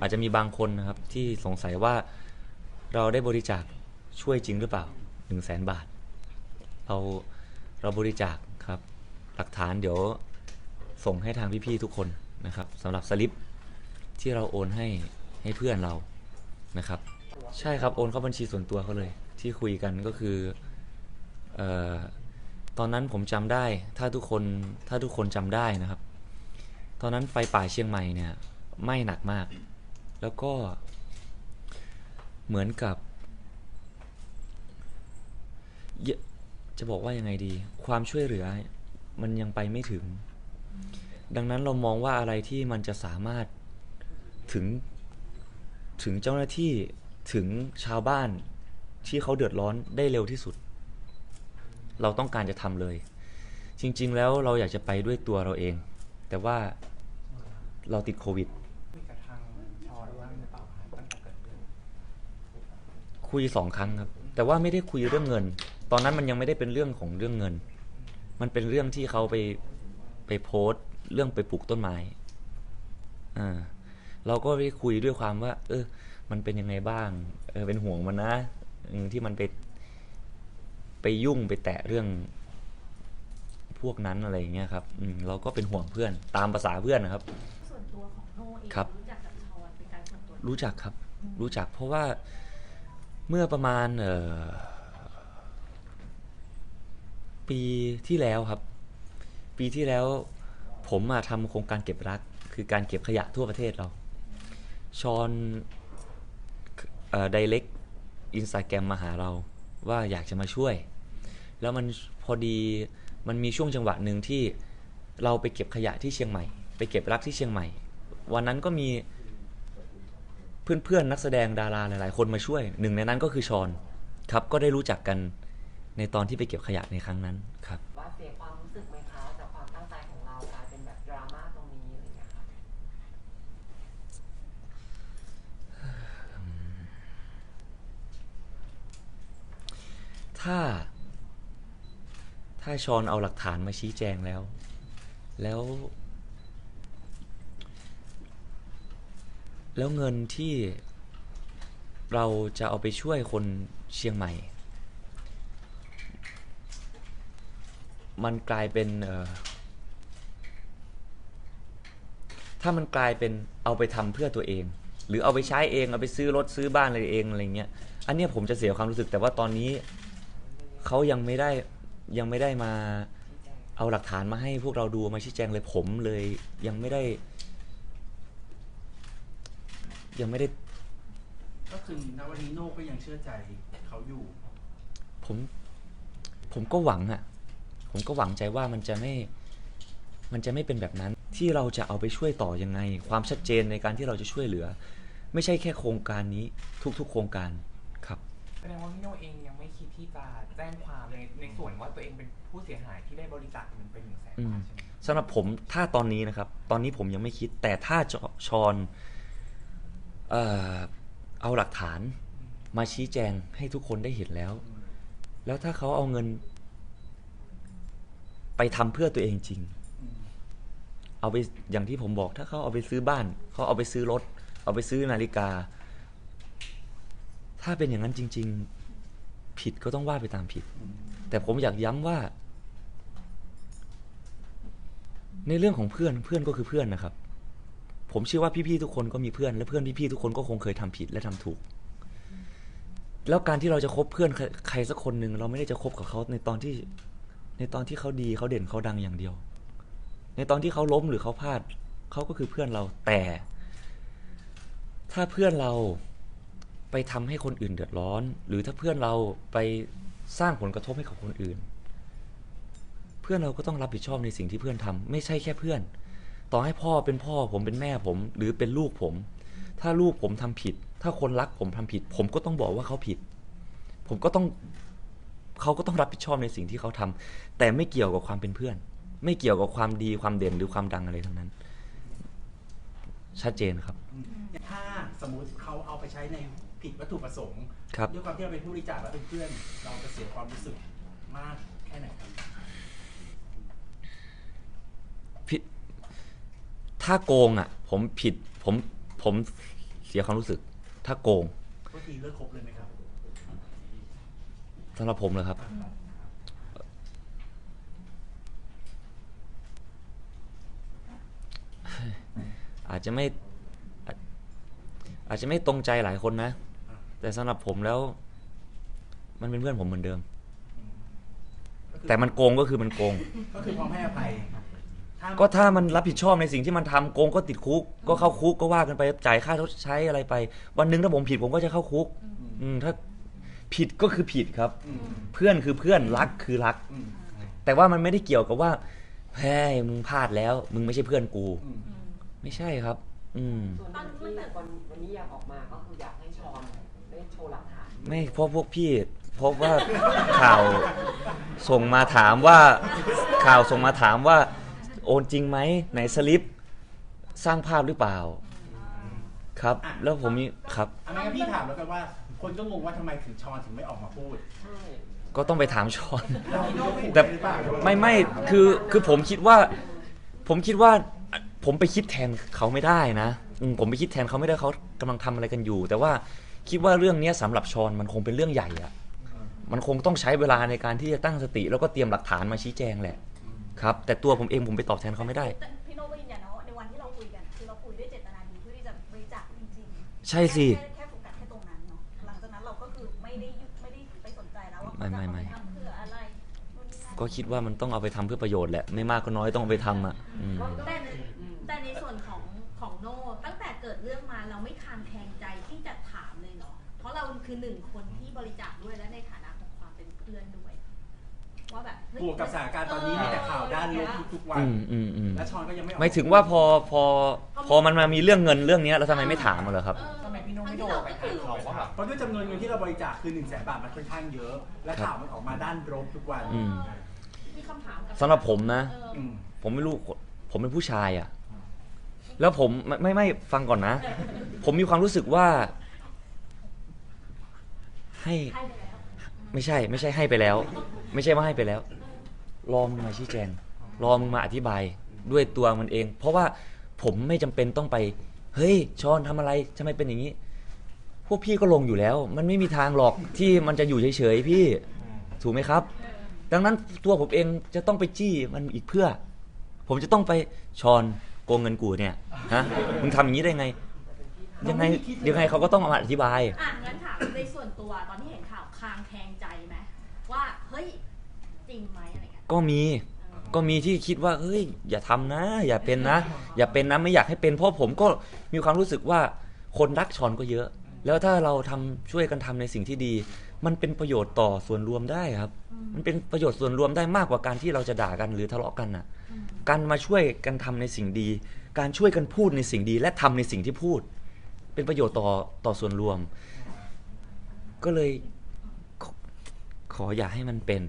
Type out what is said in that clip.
อาจจะมีบางคนนะครับที่สงสัยว่าเราได้บริจาคช่วยจริงหรือเปล่า1 0 0 0 0แสนบาท เราเราบริจาคครับ หลักฐานเดี๋ยวส่งให้ทางพี่ๆทุกคนนะครับสำหรับสลิปที่เราโอนให้ให้เพื่อนเรานะครับ ใช่ครับโอนเข้าบัญชีส่วนตัวเขาเลย ที่คุยกันก็คือเออตอนนั้นผมจำได้ถ้าทุกคนถ้าทุกคนจำได้นะครับ ตอนนั้นไฟป่าเชียงใหม่เนี่ยไหม้หนักมาก แล้วก็เหมือนกับ จะบอกว่ายังไงดี ความช่วยเหลือมันยังไปไม่ถึง ดังนั้นเรามองว่าอะไรที่มันจะสามารถถึงถึงเจ้าหน้าที่ถึงชาวบ้านที่เขาเดือดร้อนได้เร็วที่สุด เราต้องการจะทำเลย จริง ๆ แล้วเราอยากจะไปด้วยตัวเราเอง แต่ว่าเราติดโควิด คุยกับทางชอนว่างหรือเปล่าคะตั้งแต่เกิดเรื่อง คุยสองครั้งครับ แต่ว่าไม่ได้คุยเรื่องเงิน ตอนนั้นมันยังไม่ได้เป็นเรื่องของเรื่องเงิน มันเป็นเรื่องที่เขาไปไปโพสต์ เรื่องไปปลูกต้นไม้อ่าเราก็ได้คุยด้วยความว่า เออ มันเป็นยังไงบ้าง เออเป็นห่วงมันนะอืมที่มันไปไปยุ่งไปแตะเรื่องพวกนั้นอะไรอย่างเงี้ยครับอืมเราก็เป็นห่วงเพื่อนตามภาษาเพื่อนนะครับ ส่วนตัวของโน่เองครับรู้จักกับชอนเป็นการส่วนตัวรู้จักครับ รู้จักเพราะว่า เมื่อประมาณเออปีที่แล้วครับ ปีที่แล้วผมมาทำโครงการเก็บรัก คือการเก็บขยะทั่วประเทศเรา ชอนเอ่อ direct อินสตาแกรมมาหาเราว่าอยากจะมาช่วย แล้วมันพอดีมันมีช่วงจังหวะหนึ่งที่เราไปเก็บขยะที่เชียงใหม่ ไปเก็บรักที่เชียงใหม่ วันนั้นก็มี เพื่อนๆนักแสดงดาราหลายๆ คนมาช่วย หนึ่งในนั้นก็คือชอนครับก็ได้รู้จักกันในตอนที่ไปเก็บขยะในครั้งนั้นครับ ว่าเสียความรู้สึกไหมคะจากความตั้งใจของเรากลายเป็นแบบดราม่าตรงนี้อะไรอย่างเงี้ยค่ะถ้า ถ้าชอนเอาหลักฐานมาชี้แจงแล้ว แล้ว แล้วเงินที่เราจะเอาไปช่วยคนเชียงใหม่ มันกลายเป็นถ้ามันกลายเป็นเอาไปทำเพื่อตัวเอง หรือเอาไปใช้เองเอาไปซื้อรถซื้อบ้านอะไรเองอะไรเงี้ยอันนี้ผมจะเสียความรู้สึกแต่ว่าตอนนี้เขายังไม่ได้ยังไม่ได้มาเอาหลักฐานมาให้พวกเราดูมาชี้แจงเลยผมเลยยังไม่ได้ ยังไม่ได้ก็คือณวันนี้โน่ก็ยังเชื่อใจเขาอยู่ผมผมก็หวังอะผมก็หวังใจว่ามันจะไม่ มันจะไม่เป็นแบบนั้นที่เราจะเอาไปช่วยต่อยังไง ความชัดเจนในการที่เราจะช่วยเหลือ ไม่ใช่แค่โครงการนี้ทุก ๆ โครงการครับ แสดงว่าพี่โนเองยังไม่คิดที่จะแจ้งความในในส่วนว่าตัวเองเป็นผู้เสียหายที่ได้บริจาคเงินไปหนึ่งแสนอืม บาทใช่ไหม สำหรับผมถ้าตอนนี้นะครับ ตอนนี้ผมยังไม่คิดแต่ถ้าจชอน เอ่อเอาหลักฐานมาชี้แจงให้ทุกคนได้เห็นแล้ว แล้วถ้าเขาเอาเงิน ไปทำเพื่อตัวเองจริง เอาไปอย่างที่ผมบอก ถ้าเขาเอาไปซื้อบ้าน เขาเอาไปซื้อรถ เอาไปซื้อนาฬิกา ถ้าเป็นอย่างนั้นจริง ๆ ผิดก็ต้องว่าไปตามผิด แต่ผมอยากย้ำว่า ในเรื่องของเพื่อนเพื่อนก็คือเพื่อนนะครับ ผมเชื่อว่าพี่ๆทุกคนก็มีเพื่อนและเพื่อนพี่ๆทุกคนก็คงเคยทำผิดและทำถูก แล้วการที่เราจะคบเพื่อนใครสักคนหนึ่งเราไม่ได้จะคบกับเขาในตอนที่ในตอนที่เขาดีเขาเด่นเขาดังอย่างเดียว ในตอนที่เขาล้มหรือเขาพลาดเขาก็คือเพื่อนเราแต่ ถ้าเพื่อนเราไปทำให้คนอื่นเดือดร้อน หรือถ้าเพื่อนเราไปสร้างผลกระทบให้กับคนอื่น เพื่อนเราก็ต้องรับผิดชอบในสิ่งที่เพื่อนทำไม่ใช่แค่เพื่อน ต่อให้พ่อเป็นพ่อผมเป็นแม่ผม หรือเป็นลูกผม ถ้าลูกผมทำผิด ถ้าคนรักผมทำผิด ผมก็ต้องบอกว่าเขาผิด ผมก็ต้องเขาก็ต้องรับผิดชอบในสิ่งที่เขาทำแต่ไม่เกี่ยวกับความเป็นเพื่อน ไม่เกี่ยวกับความดีความเด่นหรือความดังอะไรทั้งนั้น ชัดเจนครับ ถ้าสมมุติเขาเอาไปใช้ในผิดวัตถุประสงค์ครับด้วยความที่เราเป็นผู้บริจาคและเป็นเพื่อน เราจะเสียความรู้สึกมากแค่ไหนครับ ผิด ถ้าโกงอะ ผมผิดผมผมเสียความรู้สึก ถ้าโกงก็ทีเลิกคบเลยไหมครับสำหรับผมเลยครับ อาจจะไม่อาจอาจจะไม่ตรงใจหลายคนนะ แต่สำหรับผมแล้ว มันเป็นเพื่อนผมเหมือนเดิมแต่มันโกงก็คือมันโกง ก็คือพร้อมให้อภัยถ้า ก็ถ้ามันรับผิดชอบในสิ่งที่มันทำโกงก็ติดคุก ก็เข้าคุกก็ว่ากันไปจ่ายค่าชดใช้อะไรไป วันหนึ่งถ้าผมผิดผมก็จะเข้าคุก อืมถ้าผิดก็คือผิดครับอืมเพื่อนคือเพื่อนรักคือรักอืมแต่ว่ามันไม่ได้เกี่ยวกับว่าเฮ้ยมึงพลาดแล้ว มึงไม่ใช่เพื่อนกูอืมไม่ใช่ครับ อืม ส่วนหนึ่งที่วันวันนี้อยากออกมาก็คืออยากให้ชอนได้โชว์หลักฐานไม่เพราะพวกพี่เพราะว่าข่าวส่งมาถามว่าข่าวส่งมาถามว่า โอนจริงไหมไหนสลิป สร้างภาพหรือเปล่า ครับ แล้วผมมีครับ อันนั้นพี่ถามแล้วกันว่า คนก็งงว่าทำไมถึงชอนถึงไม่ออกมาพูดใช่ก็ต้องไปถามชอนแล้วพี่โน้ตแต่หรือเปล่าไม่ไม่คือคือผมคิดว่า ผมคิดว่าผมไปคิดแทนเขาไม่ได้นะอืมผมไปคิดแทนเขาไม่ได้เขากำลังทำอะไรกันอยู่ แต่ว่าคิดว่าเรื่องเนี้ยสำหรับชอนมันคงเป็นเรื่องใหญ่อะมันคงต้องใช้เวลาในการที่จะตั้งสติ แล้วก็เตรียมหลักฐานมาชี้แจงแหละ ครับแต่ตัวผมเองผมไปตอบแทนเขาไม่ได้ แต่พี่โน้ตก็ยืนยันนะว่าในวันที่เราคุยกันคือเราคุยด้วยเจตนาดีเพื่อที่จะบริจาคจริงๆใช่สิ แค่แค่โฟกัสแค่ตรงนั้นเนาะหลังจากนั้นเราก็คือไม่ได้ยุไม่ได้ไปสนใจแล้วว่าไม่ไม่ไม่เขาจะเอาปทำเพื่ออะไรนู่นนี่นั่น ก็คิดว่ามันต้องเอาไปทำเพื่อประโยชน์แหละ ไม่มากก็น้อยต้องเอาไปทำอะอืม แต่ในแต่ในส่วนของของโน่ตั้งแต่เกิดเรื่องมาเราไม่คลางแคลงใจที่จะถามเลยเหรอเพราะเราคือหนึ่งคนที่บริจาค บบเฮ้ยบวกกับสถานการณ์ตอนนี้มีแต่ข่าวด้านลบทุกๆวัน อืมอืมอืมและชอนก็ยังไม่ออกไม่ถึงว่าพอพอพอมันมามีเรื่องเงินเรื่องเนี้ยแล้วทำไมไม่ถามมาเหรอครับเออทำไมพี่โน้ตไม่โดดไปถามเขาว่าแบบเพราะด้วยจำนวนเงินที่เราบริจาคคือ1นึ่งแสนบาทมันค่อนข้างเยอะ และครับข่าวมันออกมาด้านลบทุกวันอืม มีคำถามกับสำหรับผมนะ เอออืมผมไม่รู้ผมเป็นผู้ชายอะ่ะแล้วผมไม่ไม่ไม่ฟังก่อนนะ ผมมีความรู้สึกว่า ให้ให้ไปแล้วไม่ใช่ ไม่ใช่ให้ไปแล้ว ไม่ใช่ว่าให้ไปแล้ว รอมึงมาชี้แจง รอมึงมาอธิบายด้วยตัวมันเอง เพราะว่าผมไม่จำเป็นต้องไป เฮ้ยชอนทำอะไรทำไมเป็นอย่างนี้ พวกพี่ก็ลงอยู่แล้ว มันไม่มีทางหรอกที่มันจะอยู่เฉยๆพี่ถูกไหมครับ ดังนั้นตัวผมเองจะต้องไปจี้มันอีกเพื่อ ผมจะต้องไปชอนโกงเงินกูเนี่ยฮะมึงทำอย่างนี้ได้ไง ยังไงยังไงเขาก็ต้องมาอธิบาย อะงั้นถามในส่วนตัวตอนที่เห็นข่าวคางแคลงใจไหมว่า เฮ้ย จริงไหมอะไร ก็มีก็มีที่คิดว่าเฮ้ย อย่าทำนะ อย่าเป็นนะ อย่าเป็นนะไม่อยากให้เป็นเพราะผมก็มีความรู้สึกว่าคนรักชอนก็เยอะ แล้วถ้าเราทำช่วยกันทำในสิ่งที่ดี มันเป็นประโยชน์ต่อส่วนรวมได้ครับ มันเป็นประโยชน์ส่วนรวมได้มากกว่าการที่เราจะด่ากันหรือทะเลาะกันน่ะ การมาช่วยกันทำในสิ่งดี การช่วยกันพูดในสิ่งดี และทำในสิ่งที่พูด เป็นประโยชน์ต่อต่อส่วนรวม ก็เลยขอขออย่าให้มันเป็น